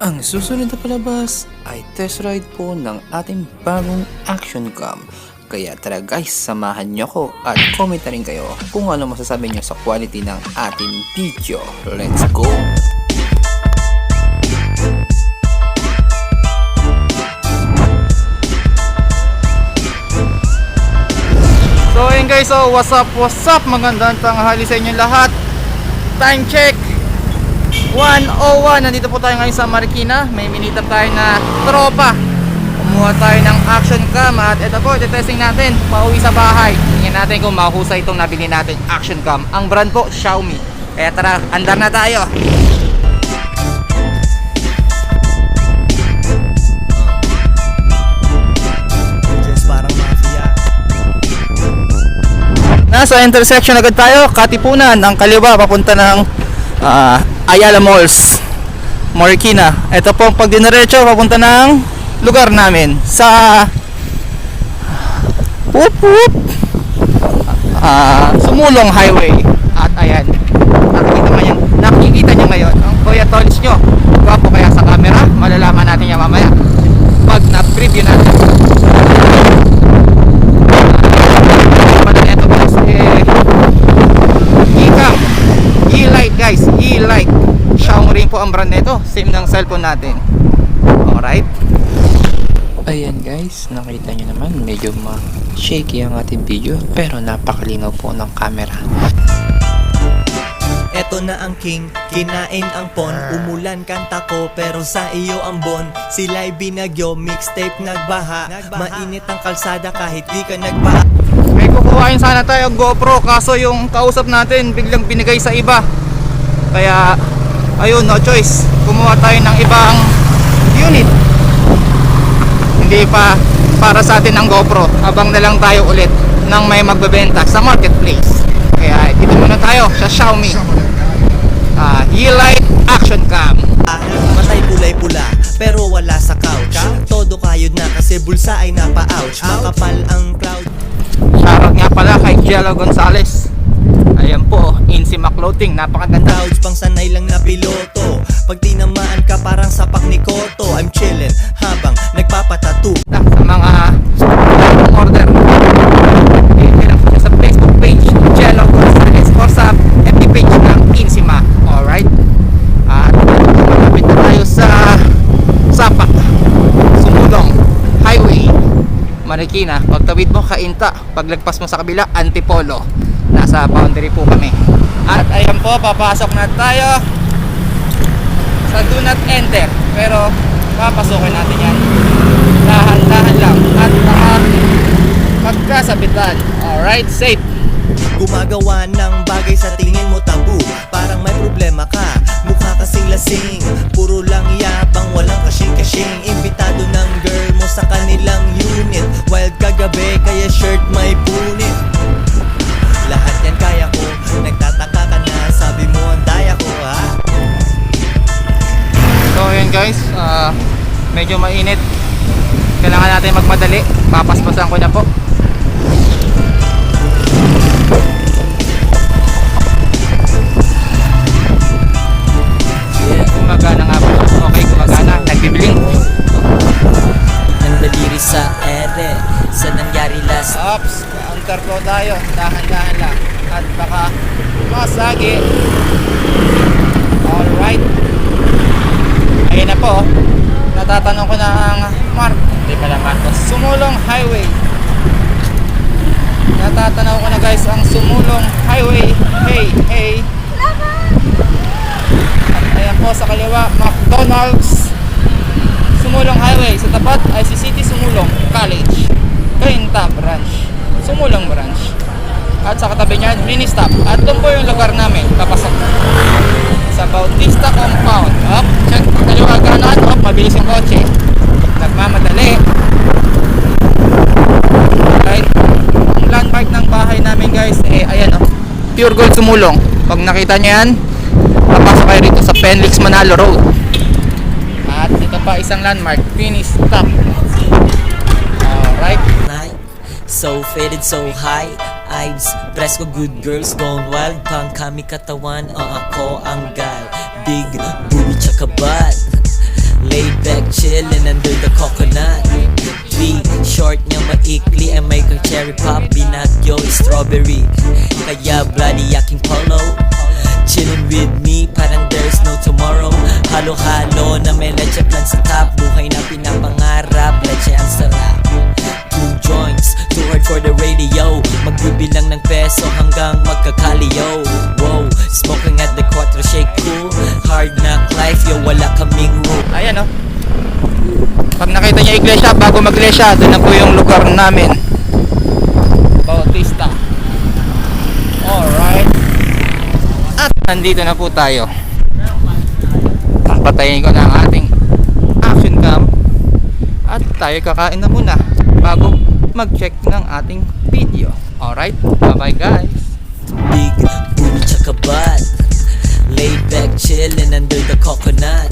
Ang susunod na palabas ay test ride po ng ating bagong action cam. Kaya tara guys, samahan nyo ko at comment rin kayo kung ano masasabi nyo sa quality ng ating video. Let's go! So ayun guys, so what's up, what's up? Magandang tanghali sa inyo lahat. Time check. 101. Nandito po tayo ngayon sa Marikina. May minitap tayo na tropa. Kumuha tayo ng action cam at ito po, testing natin. Pauwi sa bahay. Tingnan natin kung mahusay itong nabili natin action cam. Ang brand po, Xiaomi. Kaya tara, andar na tayo. Nasa intersection agad tayo, Katipunan, ang kaliwa papunta ng ah, Ayala Malls, Marikina. Ito po pag diniretso papunta ng lugar namin sa Whoop whoop Ah, Sumulong Highway. At ayan, nakikita ngayon, nakikita niyo ngayon ang Kuya Tolis nyo. Gwapo kaya sa camera, malalaman natin yan mamaya. Pag na-preview natin. pala nito guys eh E-cam E-light guys E-light Xiaomi rin po ang brand nito. Same ng cellphone natin. Alright. Ayan guys, nakita nyo naman medyo ma-shaky ang ating video pero napakalinaw po ng camera. Eto na ang king, kinain ang pon Umulan kanta ko pero sa iyo ang bon. Sila'y binagyo, mixtape nagbaha. Mainit ang kalsada kahit di ka nagbaha. May kukuhain sana tayo GoPro. Kaso yung kausap natin biglang binigay sa iba. Kaya ayun no choice. Kumuha tayo ng ibang unit. Hindi pa para sa atin ang GoPro. Abang na lang tayo ulit ng may magbebenta sa marketplace. Kaya dito muna tayo sa Xiaomi. Uh, E-Lite Action Cam. Matay kulay-pula pero wala sa couch. Todo kayod na kasi bulsa ay napa-ouch. Makapal ang cloud. Shoutout nga pala kay Jello Gonzalez Insima Clothing napakaganda. Clouds pang sanay lang na piloto. Pag tinamaan ka parang sapak ni Koto. I'm chillin' habang nagpapatattoo. Na sa mga order. Po sa Facebook page. Jello Gonzalez or sa FB page ng Insima. Alright. At malapit na tayo sa Sapa Sumulong Highway. Marikina pagtawid mo Kainta. Paglagpas mo sa kabila Antipolo nasa boundary po kami. At ayan po papasok na tayo sa do not enter. Pero papasukin natin yan. Dahan-dahan lang. At baka magkasabitan alright safe. Gumagawa ng bagay sa tingin mo tabu Parang medyo mainit kailangan natin magmadali papaspasan ko na po gumagana nga po okay gumagana nagbibiling Nandaliri sa ere, sa nangyari last Ops, counter flow tayo. Dahan-dahan lang. At baka masagi. Alright. Ayun na po. Natatanong ko na ang Mark. Hindi pala Marcos. Sumulong Highway. Natatanaw ko na guys ang Sumulong Highway. Hey, hey. At ayan po sa kaliwa, McDonald's. Sumulong Highway. Sa tapat ay si City Sumulong College. Kainta Branch. Sumulong Branch. At sa katabi niyan, mini stop. At doon po yung lugar namin. Papasok. Sa Bautista Compound. Up, check. Kaliwa kanan. Up, mabilis yung kotse. Nagmamadali. Right. Ang landmark ng bahay namin guys, eh, ayan oh. Pure Gold Sumulong. Pag nakita niyo yan, papasok kayo rito sa Penlix Manalo Road. At ito pa isang landmark, finish stop. Alright. night So faded so high Eyes, presko good girls gone wild Pang kami katawan, ang ako ang gal Big booty tsaka butt chillin' under the coconut B, short niya maikli Ay may cherry pop, binagyo, strawberry. Kaya bloody aking polo. Chillin' with me, parang there's no tomorrow. Halo-halo na may leche plan sa top. Buhay na pinapangarap, leche ang sarap. Two joints, too hard for the radio. Magbibilang ng peso hanggang magkakaliyo Wow, smoking at the Quattro Shake cool Hard knock life, yo wala kaming room Ayan o. Pag nakita niyo iglesia, bago mag-iglesia, doon na po yung lugar namin. Bautista. Alright. At nandito na po tayo. Papatayin ko na ang ating action cam. At tayo kakain na muna bago mag-check ng ating video. Alright, bye-bye guys. Big booty tsaka butt Laid back chillin' under the coconut